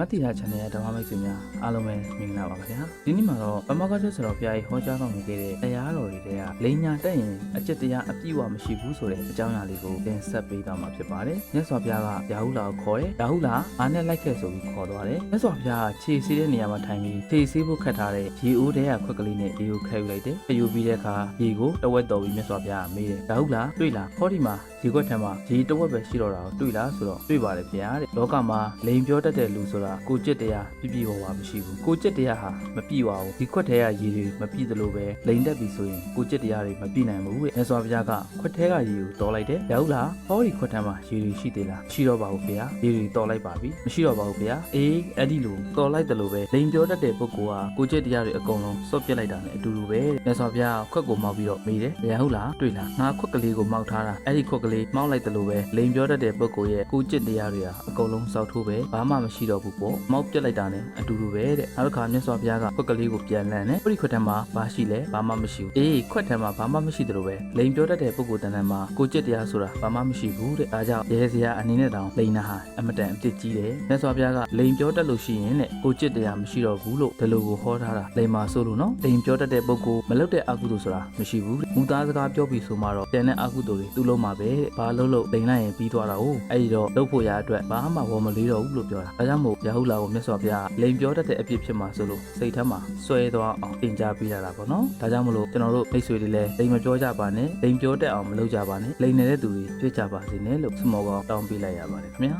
မတိရ channel ရဲ့ဓမ္မမိတ်ဆွေများအားလုံးပဲမင်္ဂလာပါခင်ဗျာဒီနေ့မှာတော့ပမကတ်ဆရာတော်ဘုရားကြီးဟောကြားတော်မူခဲ့တဲ့တရားတော်တွေထဲကလိန်ညာတက်ရင်အကျင့်တရားအပြည့်အဝမရှိဘူးဆိုတဲ့အကြောင်းအရာလေးကိုသင်ဆက်ပေးသွားမှာဖြစ်ပါတယ်မြတ်စွာဘုရားကရာဟုလာကိုခေါ်တယ်ရာဟုလာအားနဲ့လိုက်ခဲ့ဆိုပြီးခေါ်သွားတယ်မြတ်စွာဘုရားကခြေဆေးတဲ့နေရာမှာထိုင်ပြီးခြေဆေးဖို့ခတ်ထားတဲ့ရေအိုးတဲရခွက်ကလေးနဲ့ရေကိုခဲယူလိုက်တယ်ခဲယူပြီးတဲ့အခါရေကိုတဝက်တော်ပြီးမြတ်စွာဘုရားကမေးတယ်ရာဟုလာတွေ့လားဟောဒီမှာရေခွက်ထံမှာရေတဝက်ပဲရှိတော့တာကိုတွေ့လားဆိုတော့တွေ့ပါတယ်ဗျာတဲ့လောကမှာလိန်ပြောတတ်တဲ့လူဆိုတာဆိုတာကိုကြက်တရားပြပြပေါ်ပါမရှိဘူးကိုကြက်တရားဟာမပြည့်ပါဘူးဒီခွက်ထဲကရေတွေမပြည့်သလိုပဲလိန်တက်ပြီဆိုရင်ကိုကြက်တရားတွေမပြည့်နိုင်ဘူးတဲ့အဲဆိုဘုရားကခွက်ထဲကရေကိုတော်လိုက်တယ်ရောက်လာဟောဒီခွက်ထဲမှာရေတွေရှိသေးလားရှိတော့ပါဘူးခင်ဗျာရေတွေတော်လိုက်ပါပြီမရှိတော့ပါဘူးခင်ဗျာအေးအဲ့ဒီလိုတော်လိုက်တယ်လို့ပဲလိန်ပြောတတ်တဲ့ပုဂ္ဂိုလ်ဟာကိုကြက်တရားတွေအကုန်လုံးစော့ပြစ်လိုက်တာနဲ့အတူတူပဲတဲ့အဲဆိုဘုရားခွက်ကိုမောက်ပြီးတော့မေးတယ်ဘုရားဟုတ်လားတွေ့လားငါခွက်ကလေးကိုမောက်ထားတာအဲ့ဒီခွက်ကလေးမောက်လိုက်တယ်လို့ပဲလိန်ပြောတတ်တဲ့ပုဂ္ဂိုလ်ရဲ့ကိုကြက်တရားတွေဟာအကုန်လုံးစောက်ထိုးပဲဘာမှမရှိတော့ဘူးပေါ်မောက်ပြက်လိုက်တာနဲ့အတူတူပဲတဲ့နောက်တစ်ခါမြတ်စွာဘုရားကခွက်ကလေးကိုပြန်လှန်တယ်အဲ့ဒီခွက်ထဲမှာဘာရှိလဲဘာမှမရှိဘူးအေးခွက်ထဲမှာဘာမှမရှိတယ်လို့ပဲလိန်ပြောတတ်တဲ့ပုဂ္ဂိုလ်တန်တန်မှာကိုကျစ်တရားဆိုတာဘာမှမရှိဘူးတဲ့ဒါကြောင့်ရဲစရာအနေနဲ့တောင်လိန်နာဟာအမတန်အပြစ်ကြီးတယ်မြတ်စွာဘုရားကလိန်ပြောတတ်လို့ရှိရင်တဲ့ကိုကျစ်တရားမရှိတော့ဘူးလို့ဒီလိုကိုဟောထားတာလိန်မာဆိုလို့နော်လိန်ပြောတတ်တဲ့ပုဂ္ဂိုလ်မလုပ်တဲ့အကုသိုလ်ဆိုတာမရှိဘူးမူသားစကားပြောပြီးဆိုမှတော့ပြန်တဲ့အကုသိုလ်တွေသူ့လုံးမှာပဲဘာလို့လို့လိန်လိုက်ရင်ပြီးသွားတာ哦အဲ့ဒီတော့လုပ်ဖို့ရအတွက်ဘာမှဝေါ်မလေးတော့ဘူးလို့ပြောတာဒါကြောင့်မို့ရာဟုလာကိုမြတ်စွာဘုရားလိန်ပြောတတ်တဲ့အဖြစ်ဖြစ်မှာဆိုလို့စိတ်ထဲမှာစွဲသွားအောင်သင်ကြားပေးရတာပေါ့နော်ဒါကြောင့်မလို့ကျွန်တော်တို့မိတ်ဆွေတွေလည်းလိန်မပြောကြပါနဲ့လိန်ပြောတတ်အောင်မလုပ်ကြပါနဲ့လိန်နေတဲ့သူတွေတွေ့ကြပါစေနဲ့လို့စမောကောင်းတောင်းပေးလိုက်ရပါတယ်ခင်ဗျာ